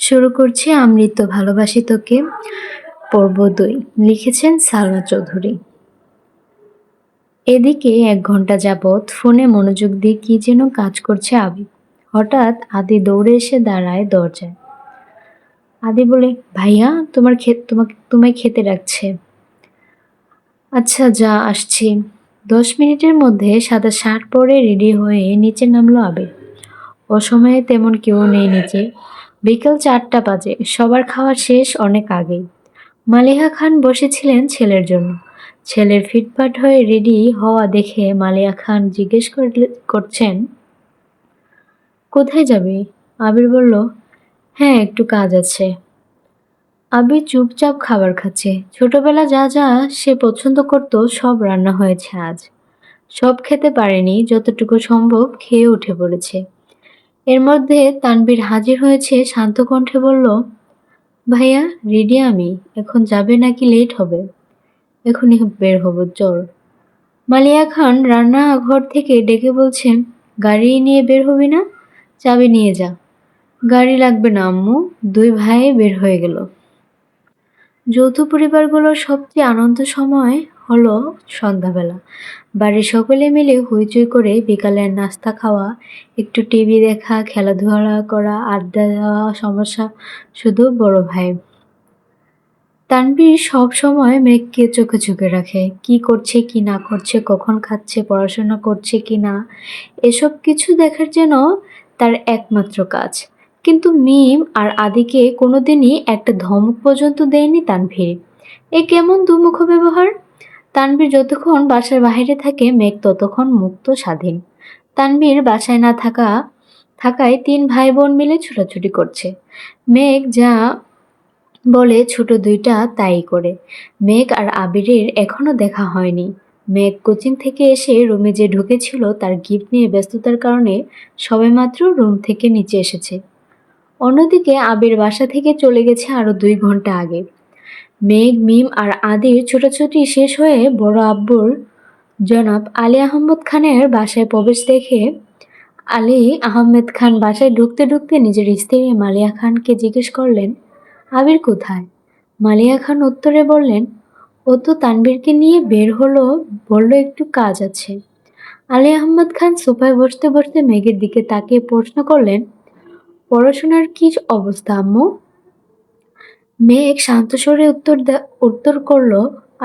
শুরু করছি আমৃত্য ভালোবাসি তোকে, পর্ব দুই। লিখেছেন সালমা চৌধুরী। এদিকে এক ঘণ্টা যাবৎ ফোনে মনোযোগ দিয়ে কি যেন কাজ করছে আবি। হঠাৎ আদি দৌড়ে এসে দাঁড়ায় দরজায়। আদি বলে, ভাইয়া, তোমার খে, তোমাকে, তোমায় খেতে রাখছে আচ্ছা যা, আসছি। দশ মিনিটের মধ্যে সাদা শার্ট পরে রেডি হয়ে নিচে নামলো আবির। অসময়ে তেমন কেউ নেই নিচে বিকেল চারটা বাজে, সবার খাওয়া শেষ অনেক আগেই। মালিহা খান বসেছিলেন ছেলের জন্য। ছেলের ফিটফাট হয়ে রেডি হওয়া দেখে মালিয়া খান জিজ্ঞেস করছেন, কোথায় যাবি? আবির বলল হ্যাঁ একটু কাজ আছে। আবির চুপচাপ খাবার খাচ্ছে। ছোটবেলা যা যা সে পছন্দ করত সব রান্না হয়েছে আজ। সব খেতে পারেনি, যতটুকু সম্ভব খেয়ে উঠে পড়েছে। এর মধ্যে তানবীর হাজির হয়েছে, শান্ত কণ্ঠে বলল, ভাইয়া রেডি আমি। এখন যাবে নাকি লেট হবে? এখনই বের হব, চল। মালিয়া খান রান্না ঘর থেকে ডেকে বলছেন গাড়ি নিয়ে বের হবি না? চাবি নিয়ে যা। গাড়ি লাগবে না, আম্মু। দুই ভাই বের হয়ে গেল। যৌথ পরিবারগুলোর সবচেয়ে আনন্দ সময় হলো সন্ধ্যাবেলা। বাড়ির সকলে মিলে হইচই করে বিকালের নাস্তা খাওয়া, একটু টিভি দেখা, খেলাধুলা করা, আড্ডা দেওয়া, সমস্যা শুধু বড় ভাই। তানভীর সব সময় মেঘকে চোখে চোখে রাখে। কি করছে, কি না করছে, কখন খাচ্ছে, পড়াশোনা করছে কি না, এসব কিছু দেখার যেন তার একমাত্র কাজ। কিন্তু মিম আর আদিকে কোনোদিনই একটা ধমক পর্যন্ত দেয়নি তানভীর। এ কেমন দুমুখ ব্যবহার? তানভীর যতক্ষণ বাসার বাইরে থাকে, মেঘ ততক্ষণ মুক্ত, স্বাধীন। তানভীর বাসায় না থাকা, থাকায় তিন ভাই বোন মিলে ছোটাছুটি করছে। মেঘ যা বলে ছোট দুইটা তাই করে। মেঘ আর আবিরের এখনও দেখা হয়নি। মেঘ কোচিং থেকে এসে রুমে যে ঢুকেছিল, তার গিফট নিয়ে ব্যস্ততার কারণে সবেমাত্র রুম থেকে নিচে এসেছে। অন্যদিকে আবির বাসা থেকে চলে গেছে আরও দুই ঘণ্টা আগে। মেঘ, মিম আর আদির ছোটাছুটি শেষ হয়ে বড় আব্বুর জনাব আলী আহমদ খানের বাসায় প্রবেশ দেখে আলী আহমেদ খান বাসায় ঢুকতে ঢুকতে নিজের স্ত্রী মালিয়া খানকে জিজ্ঞেস করলেন, আবির কোথায়? মালিয়া খান উত্তরে বললেন, ও তো তানবীরকে নিয়ে বের হলো, বলল একটু কাজ আছে। আলী আহমদ খান সোফায় বসতে বসতে মেঘের দিকে তাকিয়ে প্রশ্ন করলেন পড়াশোনার কি অবস্থা, আম্মু? মেঘ শান্ত স্বরে উত্তর উত্তর করল,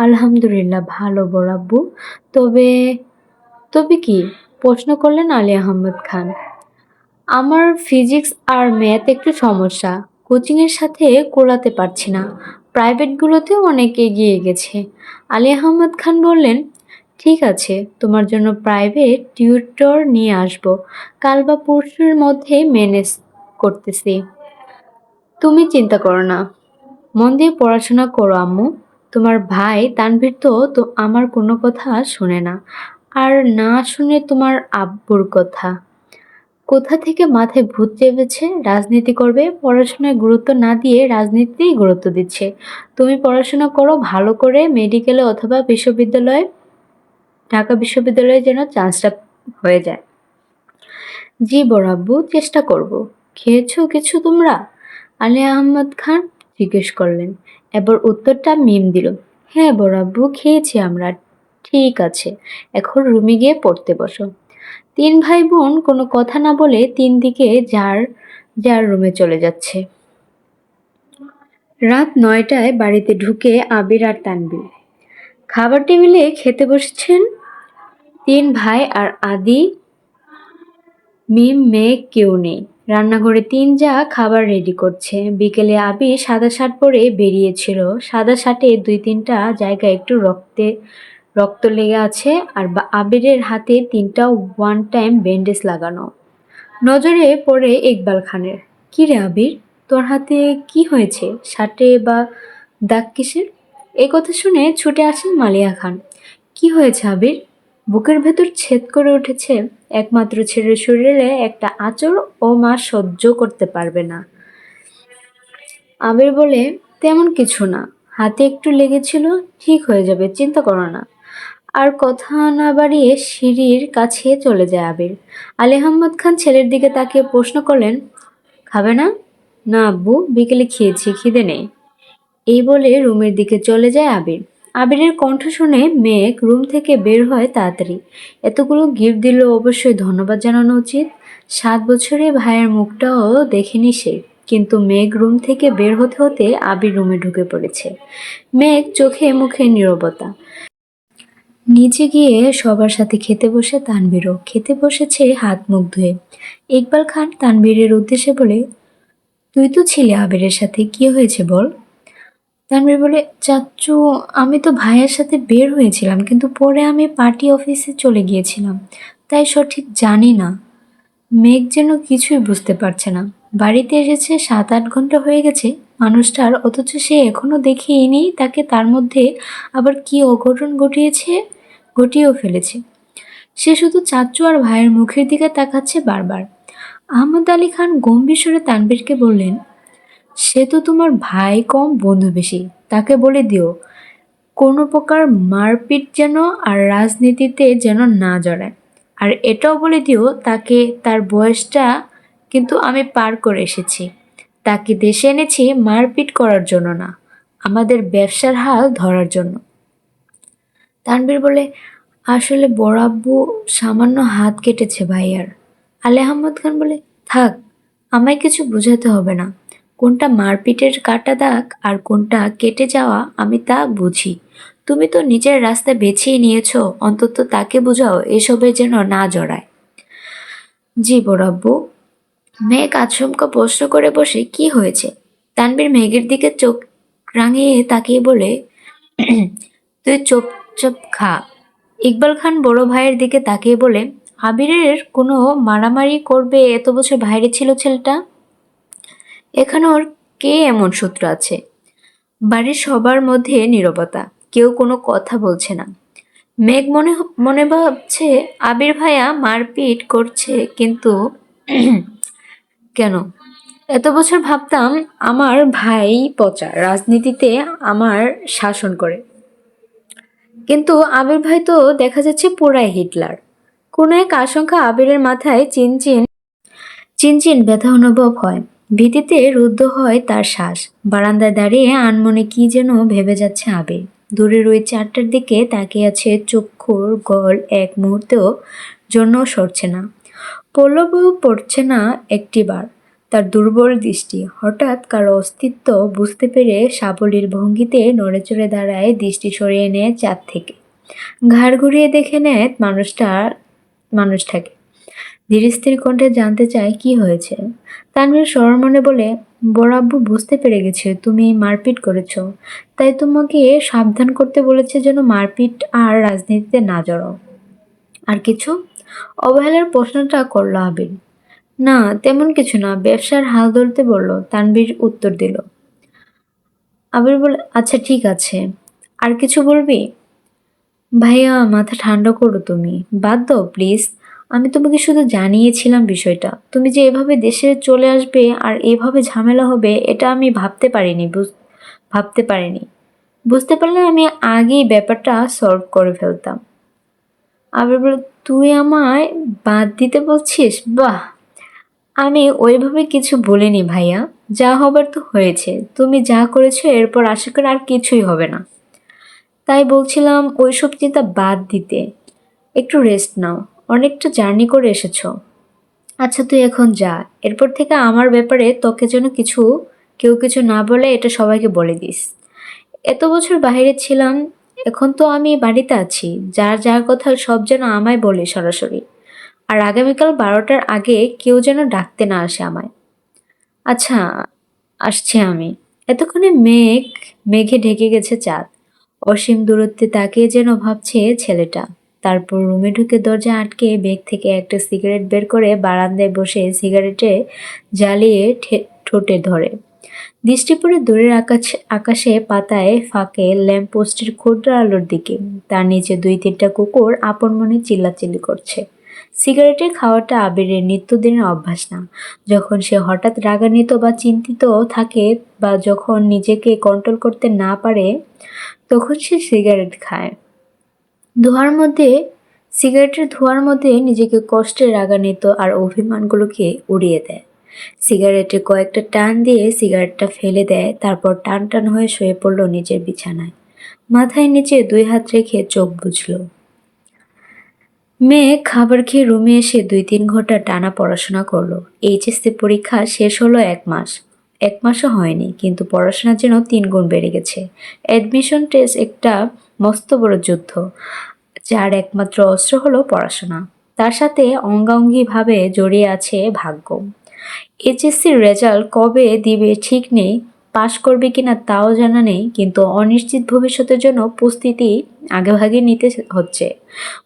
আলহামদুলিল্লাহ, ভালো বড়াব্বু তবে তবে কি? প্রশ্ন করলেন আলী আহমদ খান। আমার ফিজিক্স আর ম্যাথ একটু সমস্যা। কোচিংয়ের সাথে কোলাতে পারছি না। প্রাইভেটগুলোতেও অনেক এগিয়ে গেছে। আলী আহমদ খান বললেন, ঠিক আছে, তোমার জন্য প্রাইভেট টিউটর নিয়ে আসব। কাল বা পরশুর মধ্যে ম্যানেজ করতেছি। তুমি চিন্তা করো না। মন দিয়ে পড়াশোনা করো, আম্মু। তোমার ভাই তানভীর তো আমার কোনো কথা শুনে না। আর না শুনে তোমার আব্বুর কথা। কোথা থেকে মাথায় ভূত চেপেছে, রাজনীতি করবে, পড়াশোনায় গুরুত্ব না দিয়ে রাজনীতিতেই গুরুত্ব দিচ্ছে। তুমি পড়াশোনা করো ভালো করে, মেডিকেলে অথবা বিশ্ববিদ্যালয়ে, ঢাকা বিশ্ববিদ্যালয়ে যেন চান্সটা হয়ে যায়। জি বড় আব্বু, চেষ্টা করব। খেয়েছো কিছু তোমরা? আলী আহমদ খান জিজ্ঞেস করলেন। এবার উত্তরটা মিম দিল। হ্যাঁ বরাব্বু খেয়েছি আমরা। ঠিক আছে, এখন রুমে গিয়ে পড়তে বসো। তিন ভাই বোন কোনো কথা না বলে তিন দিকে যার যার রুমে চলে যাচ্ছে। রাত নয়টায় বাড়িতে ঢুকে আবির আর তানবীর খাবার টেবিলে খেতে বসছেন তিন ভাই আর আদি মিম মেঘ কেউ নেই। রান্নাঘরে তিন যা খাবার রেডি করছে। বিকেলে আবি সাদা শার্ট পরে বেরিয়েছিল। সাদা শার্টে দুই তিনটা জায়গায় একটু রক্তে, রক্ত লেগে আছে আর আবিরের হাতে তিনটা ওয়ান টাইম ব্যান্ডেজ লাগানো। নজরে পড়ে ইকবাল খানের। কি রে আবির, তোর হাতে কি হয়েছে? শার্টে বা দাগ কিসের? এই কথা শুনে ছুটে আসেন মালিয়া খান। কি হয়েছে আবির? বুকের ভেতর ছেদ করে উঠেছে, একমাত্র ছেলের শরীরে একটা আচর ও মা সহ্য করতে পারবে না। আবির বলে, তেমন কিছু না, হাতে একটু লেগেছিল, ঠিক হয়ে যাবে, চিন্তা করো না। আর কথা না বাড়িয়ে সিঁড়ির কাছে চলে যায় আবির। আলী আহমদ খান ছেলের দিকে তাকিয়ে প্রশ্ন করলেন, খাবে না? না আব্বু, বিকেলে খেয়েছি, খিদে নেই। এই বলে রুমের দিকে চলে যায় আবির। আবিরের কণ্ঠ শুনে মেঘ রুম থেকে বের হয় তাড়াতাড়ি। এতগুলো গিফট দিল অবশ্যই ধন্যবাদ জানানো উচিত। সাত বছরে ভাইয়ের মুখটাও দেখেনি সে, কিন্তু মেঘ রুম থেকে বের হতে হতে আবির রুমে ঢুকে পড়েছে। মেঘ চোখে মুখে নীরবতা। নিচে গিয়ে সবার সাথে খেতে বসে তানবীরও খেতে বসেছে হাত মুখ ধুয়ে। ইকবাল খান তানবীরের উদ্দেশ্যে বলে, তুই তো ছিলে আবিরের সাথে, কি হয়েছে বল? তানবীর বলে চাচ্চু আমি তো ভাইয়ের সাথে বের হয়েছিলাম, কিন্তু পরে আমি পার্টি অফিসে চলে গিয়েছিলাম। তাই সঠিক জানি না। মেঘ যেন কিছুই বুঝতে পারছে না। বাড়িতে এসেছে, সাত আট ঘণ্টা হয়ে গেছে। মানুষটার অথচ সে এখনও দেখেইনি তাকে তার মধ্যে আবার কি অঘটন ঘটিয়েছে, ঘটিয়েও ফেলেছে। সে শুধু চাচ্চু আর ভাইয়ের মুখের দিকে তাকাচ্ছে বারবার। আহমদ আলী খান গম্ভীর স্বরে তানবীরকে বললেন সে তো তোমার ভাই কম, বন্ধু বেশি। তাকে বলে দিও, কোনো প্রকার মারপিট যেন আর রাজনীতিতে যেন না জড়ায়। আর এটাও বলে দিও, তাকে তার বয়সটা কিন্তু আমি পার করে এসেছি। তাকে দেশে এনেছি মারপিট করার জন্য না, আমাদের ব্যবসার হাল ধরার জন্য। তানবীর বলে, আসলে বড় আব্বু সামান্য হাত কেটেছে ভাইয়ার। আলে আহমদ খান বলে, থাক, আমায় কিছু বোঝাতে হবে না। কোনটা মারপিটের কাটা দাগ আর কোনটা কেটে যাওয়া আমি তা বুঝি। তুমি তো নিজের রাস্তা বেছেই নিয়েছো, অন্তত তাকে বোঝাও এসবে যেন না জড়ায়। জি বড়াব্বু। মেঘ আচমকা প্রশ্ন করে বসে, কি হয়েছে? তানবীর মেঘের দিকে চোখ রাঙিয়ে তাকিয়ে বলে, তুই চোপ চোপ খা। ইকবাল খান বড় ভাইয়ের দিকে তাকিয়ে বলে, আবিরের কোনো মারামারি করবে এত বছর বাইরে ছিল ছেলেটা? এখানে ওর কে এমন সূত্র আছে? বাড়ির সবার মধ্যে নীরবতা, কেউ কোনো কথা বলছে না। মেঘ মনে মনে ভাবছে, আবির ভাইয়া মারপিট করছে, কিন্তু কেন? এত বছর ভাবতাম আমার ভাই পচা, রাজনীতিতে আমার শাসন করে। কিন্তু আবির ভাই তো দেখা যাচ্ছে পুরাই হিটলার। কোনো এক আশঙ্কা আবিরের মাথায় চিনচিন চিনচিন ব্যথা অনুভব হয়। ভীতিতে রুদ্ধ হয় তার শ্বাস। বারান্দায় দাঁড়িয়ে আনমনে কি যেন ভেবে যাচ্ছে আবির। দূরের ওই চারটার দিকে তাকিয়ে আছে চক্ষুর গল এক মুহূর্তেও জন্য সরছে না। পল্লবও পড়ছে না একটিবার তার দুর্বল দৃষ্টি। হঠাৎ কারও অস্তিত্ব বুঝতে পেরে সাবলীর ভঙ্গিতে নড়েচড়ে দাঁড়ায় দৃষ্টি সরিয়ে নেয় চাঁদ থেকে। ঘাড় ঘুরিয়ে দেখে নেয় মানুষটার মানুষটাকে। ধীরে স্থির কণ্ঠে জানতে চায় কি হয়েছে। তানভীর সরল মনে বলে, বড় আব্বু, বুঝতে পেরে গেছে, তুমি মারপিট করেছ। তাই তোমাকে সাবধান করতে বলেছে যেন মারপিট আর রাজনীতিতে না জড়াও। আর কিছু? অবহেলার প্রশ্নটা করল আবির। না, তেমন কিছু না। ব্যবসার হাল ধরতে বলল, তানভীর উত্তর দিল। আবির বলে আচ্ছা ঠিক আছে। আর কিছু বলবি? ভাইয়া, মাথা ঠান্ডা করো তুমি। বাদ দাও, প্লিজ। আমি তোমাকে শুধু জানিয়েছিলাম বিষয়টা। তুমি যে এভাবে দেশে চলে আসবে আর এভাবে ঝামেলা হবে, এটা আমি ভাবতে পারিনি ভাবতে পারিনি। বুঝতে পারলে আমি আগেই ব্যাপারটা সলভ করে ফেলতাম। আবার বলে, তুই আমায় বাদ দিতে বলছিস? বাহ! আমি ওইভাবে কিছু বলিনি ভাইয়া। যা হবার তো হয়েছে। তুমি যা করেছ, এরপর আশা করি আর কিছুই হবে না। তাই বলছিলাম ওইসব চিন্তা বাদ দিতে। একটু রেস্ট নাও। অনেকটা জার্নি করে এসেছ। আচ্ছা তুই এখন যা। এরপর থেকে আমার ব্যাপারে তোকে যেন কিছু, কেউ কিছু না বলে এটা সবাইকে বলে দিস। এত বছর বাইরে ছিলাম, এখন তো আমি বাড়িতে আছি। যার যার কথা সব যেন আমায় বলে সরাসরি। আর আগামীকাল বারোটার আগে কেউ যেন ডাকতে না আসে আমায়। আচ্ছা আসছি আমি। এতক্ষণে মেঘ, মেঘে ঢেকে গেছে চাঁদ। অসীম দূরত্বে তাকিয়ে যেন ভাবছে ছেলেটা। তারপর রুমে ঢুকে দরজা আটকে ব্যাগ থেকে একটা সিগারেট বের করে বারান্দায় বসে সিগারেটে জ্বালিয়ে ঠোঁটে ধরে। দৃষ্টি পড়ে দূরের আকাশ আকাশে পাতায় ফাঁকে ল্যাম্পপোস্টের ক্ষুদ্র আলোর দিকে। তার নিচে দুই তিনটা কুকুর আপন মনে চিল্লাচিল্লি করছে। সিগারেটের খাওয়াটা আবিরের নিত্যদিনের অভ্যাস না। যখন সে হঠাৎ রাগান্বিত বা চিন্তিত থাকে বা যখন নিজেকে কন্ট্রোল করতে না পারে, তখন সে সিগারেট খায়। ধোঁয়ার মধ্যে, সিগারেটের ধোঁয়ার মধ্যে নিজেকে কষ্টে রাগান্বিত আর অভিমানগুলোকে উড়িয়ে দেয়। সিগারেটে কয়েকটা টান দিয়ে সিগারেটটা ফেলে দেয়, তারপর টান টান হয়ে শুয়ে পড়ল নিজের বিছানায়। মাথায় নিচে দুই হাত রেখে চোখ বুঝল মেয়ে খাবার খেয়ে রুমে এসে দুই তিন ঘণ্টা টানা পড়াশোনা করল। এইচএসসি পরীক্ষা শেষ হলো এক মাস। এক মাসও হয়নি, কিন্তু পড়াশোনার জন্য তিন গুণ বেড়ে গেছে। অ্যাডমিশন টেস্ট একটা মস্ত বড় যুদ্ধ, যার একমাত্র অস্ত্র হলো পড়াশোনা। তার সাথে অঙ্গাঙ্গিভাবে জড়িয়ে আছে ভাগ্য। এইচএসসির রেজাল্ট কবে দিবে ঠিক নেই, পাশ করবে কিনা তাও জানা নেই, কিন্তু অনিশ্চিত ভবিষ্যতের জন্য প্রস্তুতি আগেভাগে নিতে হচ্ছে।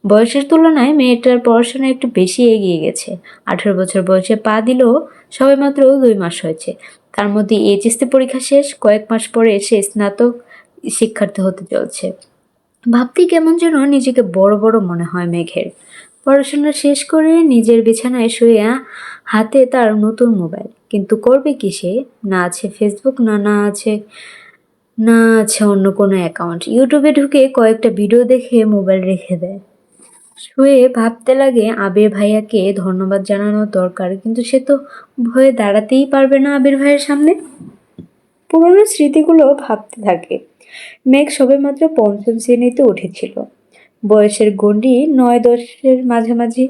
বয়সের তুলনায় মেয়েটার পড়াশোনা একটু বেশি এগিয়ে গেছে। আঠেরো বছর বয়সে পা দিলেও সবেমাত্র দুই মাস হয়েছে। তার মধ্যে এইচএসসি পরীক্ষা শেষ, কয়েক মাস পরে সে স্নাতক শিক্ষার্থী হতে চলছে। ভাবতেই কেমন যেন নিজেকে বড় বড় মনে হয় মেঘের। পড়াশোনা শেষ করে নিজের বিছানায় শুয়ে হাতে তার নতুন মোবাইল। কিন্তু করবে কি সে? না আছে ফেসবুক না না আছে না আছে অন্য কোনো অ্যাকাউন্ট। ইউটিউবে ঢুকে কয়েকটা ভিডিও দেখে মোবাইল রেখে দেয়। শুয়ে ভাবতে লাগে, আবির ভাইয়াকে ধন্যবাদ জানানো দরকার। কিন্তু সে তো ভয়ে দাঁড়াতেই পারবে না আবির ভাইয়ের সামনে। পুরনো স্মৃতিগুলো ভাবতে থাকে। মেঘ সবেমাত্র পঞ্চম শ্রেণীতে উঠেছিল। বয়সের গণ্ডি নয় দশের মাঝামাঝি।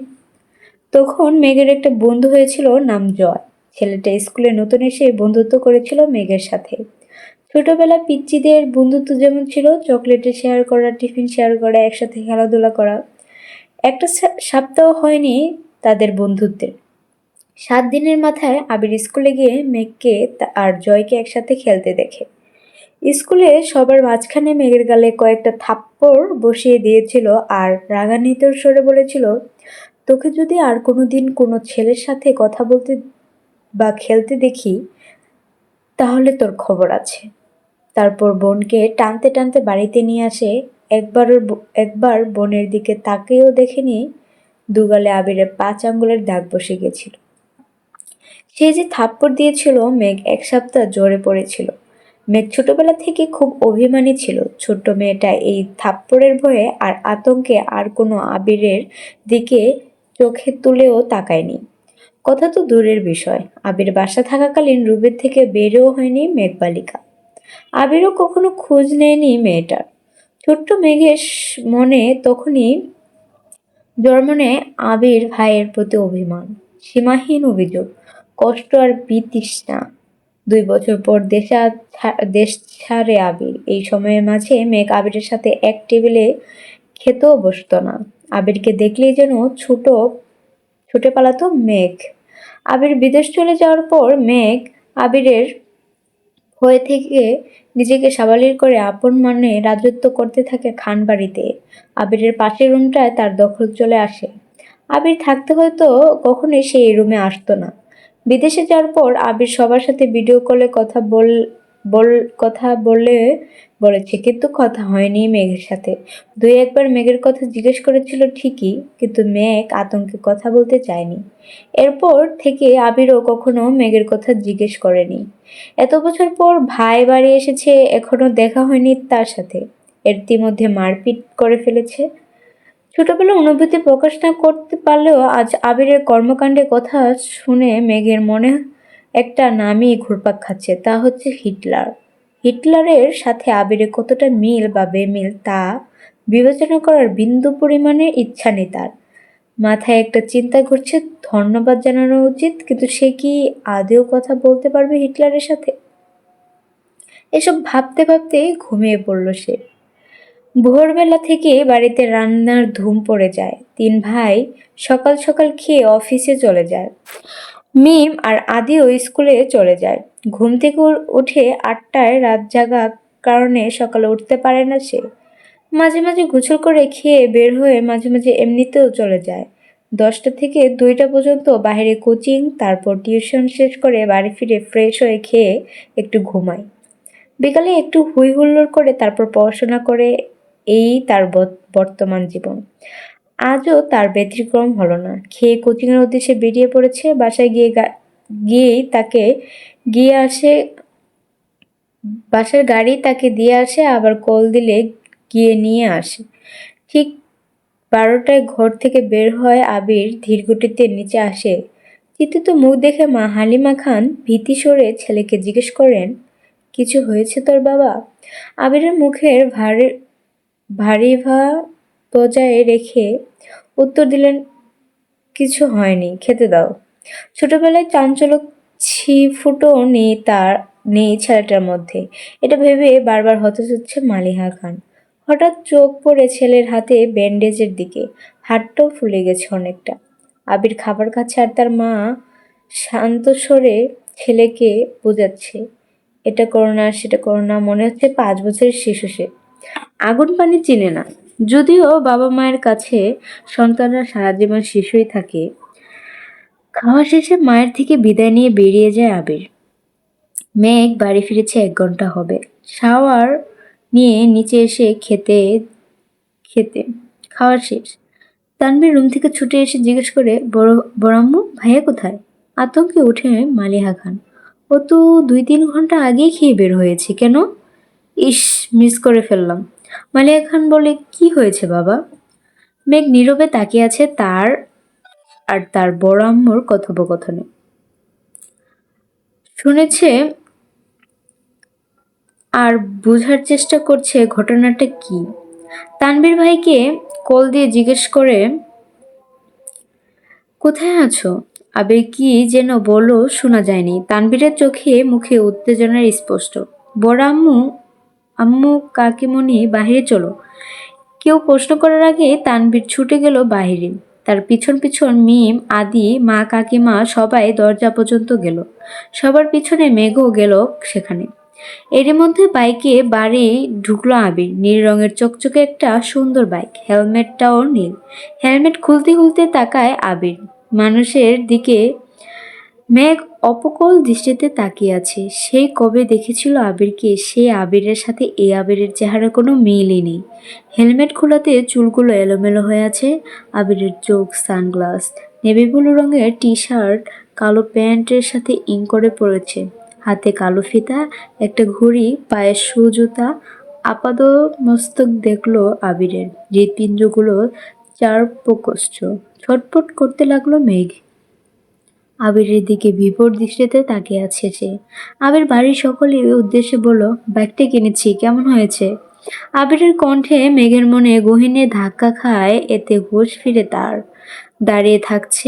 তখন মেঘের একটা বন্ধু হয়েছিল নাম জয়। ছেলেটা স্কুলে নতুন এসে বন্ধুত্ব করেছিল মেঘের সাথে। ছোটবেলা পিচ্চিদের বন্ধুত্ব যেমন ছিল, চকলেটে শেয়ার করা, টিফিন শেয়ার করা, একসাথে খেলাধুলা করা একটা সপ্তাহ হয়নি তাদের বন্ধুত্বের। সাত দিনের মাথায় আবির স্কুলে গিয়ে মেঘকে আর জয়কে একসাথে খেলতে দেখে। স্কুলে সবার মাঝখানে মেঘের গালে কয়েকটা থাপ্পড় বসিয়ে দিয়েছিল আর রাগান্বিত স্বরে বলেছিল, তোকে যদি আর কোনো দিন কোনো ছেলের সাথে কথা বলতে বা খেলতে দেখি, তাহলে তোর খবর আছে। তারপর বোনকে টানতে টানতে বাড়িতে নিয়ে আসে একবারও ব- একবার বনের দিকে তাকেও দেখেনি, দুগালে আবিরে পাঁচ আঙ্গুলের দাগ বসে গেছিল। সে যে থাপ্পড় দিয়েছিল, মেঘ এক সপ্তাহ জ্বরে পড়েছিল। মেঘ ছোটবেলা থেকে খুব অভিমানী ছিল। ছোট্ট মেয়েটা এই থাপ্পড়ের ভয়ে আর আতঙ্কে আর কোনো আবিরের দিকে চোখে তুলেও তাকায়নি। কথা তো দূরের বিষয়। আবির বাসা থাকাকালীন রুবের থেকে বেরও হয়নি মেঘবালিকা। আবিরও কখনো খোঁজ নেয়নি মেয়েটার। ছোট্ট মেঘের মনে তখনই জন্ম নেয় আবির ভাইয়ের প্রতি অভিমান। সীমাহীন অভিযোগ, কষ্ট আর বিতৃষ্ণা। দুই বছর পর দেশা দেশ ছাড়ে আবির। এই সময়ের মাঝে মেঘ আবিরের সাথে এক টেবিলে খেতেও বসতো না। আবিরকে দেখলেই যেন ছোট, ছুটে পালাতো মেঘ। আবির বিদেশ চলে যাওয়ার পর মেঘ আবিরের হয়ে থেকে নিজেকে সাবালির করে আপন মনে রাজত্ব করতে থাকে খান বাড়িতে আবিরের পাশের রুমটায় তার দখল চলে আসে। আবির থাকতে হয়তো কখনোই সে এই রুমে আসতো না। বিদেশে যাওয়ার পর আবির সবার সাথে ভিডিও কলে কথা বল বল, কথা বলে বলেছে কিন্তু কথা হয়নি মেঘের সাথে। দুই একবার মেঘের কথা জিজ্ঞেস করেছিল ঠিকই, কিন্তু মেঘ আতঙ্কে কথা বলতে চায়নি। এরপর থেকে আবিরও কখনো মেঘের কথা জিজ্ঞেস করেনি। এত বছর পর ভাই বাড়ি এসেছে, এখনও দেখা হয়নি তার সাথে। এর ইতিমধ্যে মারপিট করে ফেলেছে। ছোটবেলা অনুভূতি প্রকাশ না করতে পারলেও আজ আবিরের কর্মকাণ্ডের কথা শুনে মেঘের মনে একটা নামই ঘুরপাক খাচ্ছে, তা হচ্ছে হিটলার। হিটলারের সাথে আবিরের কতটা মিল বা বেমিল তা বিবেচনা করার বিন্দু পরিমাণে ইচ্ছা নেই তার। মাথায় একটা চিন্তা ঘুরছে, ধন্যবাদ জানানো উচিত, কিন্তু সে কি আদেও কথা বলতে পারবে হিটলারের সাথে? এসব ভাবতে ভাবতে ঘুমিয়ে পড়ল সে। ভোরবেলা থেকে বাড়িতে রান্নার ধুম পড়ে যায়। তিন ভাই সকাল সকাল খেয়ে অফিসে চলে যায়। মিম আর আদিও স্কুলে চলে যায়। ঘুম থেকে উঠে আটটায় রাত জাগা কারণে সকালে উঠতে পারে না সে। মাঝে মাঝে গোসল করে খেয়ে বের হয়ে মাঝে মাঝে এমনিতেও চলে যায়। দশটা থেকে দুইটা পর্যন্ত বাইরে কোচিং, তারপর টিউশন শেষ করে বাড়ি ফিরে ফ্রেশ হয়ে খেয়ে একটু ঘুমায়। বিকালে একটু হুই হুল্লোড় করে তারপর পড়াশোনা করে, এই তার বর্তমান জীবন। আজও তার ব্যতিক্রম হলো না। খেয়ে কোচিংয়ের উদ্দেশ্যে বেরিয়ে পড়েছে, বাসায় গিয়ে গিয়েই তাকে গিয়ে আসে, বাসার গাড়ি তাকে দিয়ে আসে, আবার কল দিলে গিয়ে নিয়ে আসে। ঠিক বারোটায় ঘর থেকে বের হয় আবির ধীরগতিতে নিচে আসে। চিন্তিত মুখ দেখে মা হালিমা খান ভীতি সরে ছেলেকে জিজ্ঞেস করেন, কিছু হয়েছে তোর বাবা? আবিরের মুখের ভারী ভারী ভা বজায় রেখে উত্তর দিলেন, কিছু হয়নি, খেতে দাও। ছোটবেলায় চাঞ্চলক ছিফুটো নেই তার, নেই ছেলেটার মধ্যে। এটা ভেবে বারবার হতাশ হচ্ছে মালিহা খান। হঠাৎ চোখ পড়ে ছেলের হাতে ব্যান্ডেজের দিকে। হাতটাও ফুলে গেছে অনেকটা। আবির খাবার খাচ্ছে আর তার মা শান্ত স্বরে ছেলেকে বোঝাচ্ছে, এটা করোনা সেটা করোনা মনে হচ্ছে পাঁচ বছরের শিশু সে। আগুন পানি চিনে না। যদিও বাবা মায়ের কাছে সন্তানরা সারা জীবন শিশুই থাকে, খাওয়া শেষে মায়ের থেকে বিদায় নিয়ে বেরিয়ে যায় আবির। মেঘ বাড়ি ফিরেছে এক ঘণ্টা হবে। শাওয়ার নিয়ে নিচে এসে খেতে খেতে, খাওয়া শেষ। তানভীর রুম থেকে ছুটে এসে জিজ্ঞেস করে, বড় বড়াম্মু ভাইয়া কোথায়? আতঙ্কে উঠে মালিহা খান। ও তো দুই তিন ঘণ্টা আগেই খেয়ে বের হয়েছে, কেন? ইস মিস করে ফেললাম। মালিয়া খান বলে কি হয়েছে, বাবা? মেঘ নীরবে তাকিয়ে আছে তার আর তার বড় আম্মুর কথোপকথনে। শুনেছে আর বোঝার চেষ্টা করছে ঘটনাটা কি? তানবীর ভাইকে কল দিয়ে জিজ্ঞেস করে, কোথায় আছো? আবে কি যেন বলো, শোনা যায়নি। তানবীরের চোখে মুখে উত্তেজনার স্পষ্ট। বড় আম্মু আম্মু, কাকিমণি, বাহিরে চলো। কেউ প্রশ্ন করার আগে তানবীর ছুটে গেল বাহিরে। তার পিছন পিছন মিম, আদি, মা, কাকিমা সবাই দরজা পর্যন্ত গেল। সবার পিছনে মেঘও গেল সেখানে। এরই মধ্যে বাইকে বাড়ি ঢুকলো আবির। নীল রঙের চকচকে একটা সুন্দর বাইক। হেলমেটটাও নীল। হেলমেট খুলতে খুলতে তাকায় আবির। মানুষের দিকে মেঘ অপকল দৃষ্টিতে তাকিয়ে আছে। সেই কবে দেখেছিল আবিরকে? সেই আবিরের সাথে এই আবিরের চেহারা কোনো মিলই নেই। হেলমেট খোলাতে চুলগুলো এলোমেলো হয়ে আছে। আবিরের চোখ সানগ্লাস। নেভি ব্লু রঙের টি শার্ট কালো প্যান্টের সাথে ইং করে পড়েছে হাতে কালো ফিতা, একটা ঘড়ি পায়ে শু জুতা। আপাদ মস্তক দেখল আবিরের। হৃৎপিণ্ডগুলো চার প্রকোষ্ঠ ছটপট করতে লাগল মেঘ। আবিরের দিকে বিভোর দৃষ্টিতে তাকিয়ে আছে সে। আবির বাড়ির সকলের উদ্দেশ্যে বলল, ব্যাগটা কিনেছি, কেমন হয়েছে? আবিরের কণ্ঠে মেঘের মনে গহিনে ধাক্কা খায়, এতে হুঁশ ফিরে তার। দাঁড়িয়ে থাকছে,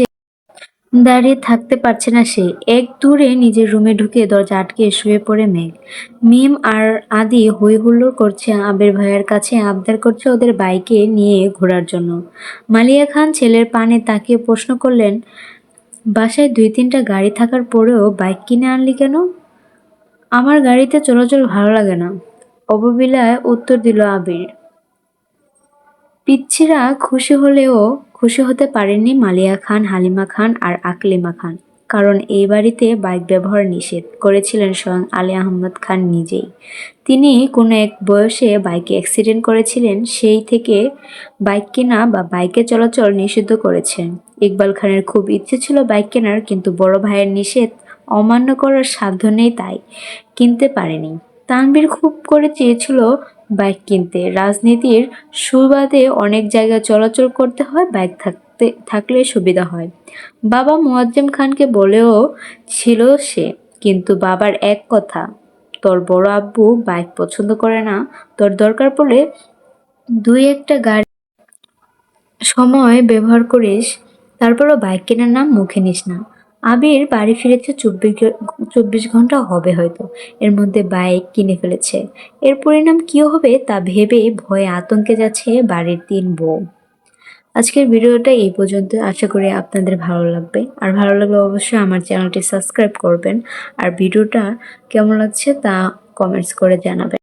দাঁড়িয়ে থাকতে পারছে না সে। এক দূরে নিজের রুমে ঢুকে দরজা আটকে শুয়ে পড়ে মেঘ। মিম আর আদি হই হুল্লোড় করছে আবির ভাইয়ের কাছে, আবদার করছে ওদের বাইকে নিয়ে ঘোরার জন্য। মালিয়া খান ছেলের পানে তাকিয়ে প্রশ্ন করলেন বাসায় দুই তিনটা গাড়ি থাকার পরেও বাইক কিনে আনলি কেন? আমার গাড়িতে চলাচল ভালো লাগে না, অববিলায় উত্তর দিল আবির। পিচ্ছিরা খুশি হলেও খুশি হতে পারেননি মালিয়া খান, হালিমা খান আর আকলিমা খান, কারণ এই বাড়িতে বাইক ব্যবহার নিষেধ করেছিলেন স্বয়ং আলী আহমদ খান নিজেই। তিনি কোনো এক বয়সে বাইকে অ্যাক্সিডেন্ট করেছিলেন, সেই থেকে বাইক কেনা বা বাইকে চলাচল নিষিদ্ধ করেছেন ইকবাল খানের খুব ইচ্ছে ছিল বাইক কেনার, কিন্তু বড় ভাইয়ের নিষেধ অমান্য করার সাধ্য নেই, তাই কিনতে পারেনি। তানবীর খুব করে চেয়েছিল বাইক কিনতে। রাজনীতির সুবাদে অনেক জায়গায় চলাচল করতে হয়, বাইক থাকতে, থাকলে সুবিধা হয়। বাবা মোয়াজ্জেম খানকে বলেও ছিল সে, কিন্তু বাবার এক কথা তোর বড় আব্বু বাইক পছন্দ করে না, তোর দরকার পড়লে দুই একটা গাড়ি সময় ব্যবহার করিস, তারপরও বাইক কেনার নাম মুখে নিস না। আবির বাড়ি ফিরেছে চব্বিশ চব্বিশ ঘণ্টা হবে হয়তো, এর মধ্যে বাইক কিনে ফেলেছে। এর পরিণাম কী হবে তা ভেবে ভয়ে আতঙ্কে যাচ্ছে বাড়ির তিন বউ। আজকের ভিডিওটা এই পর্যন্ত। আশা করি আপনাদের ভালো লাগবে। আর ভালো লাগলে অবশ্যই আমার চ্যানেলটি সাবস্ক্রাইব করবেন। আর ভিডিওটা কেমন লাগছে তা কমেন্টস করে জানাবেন।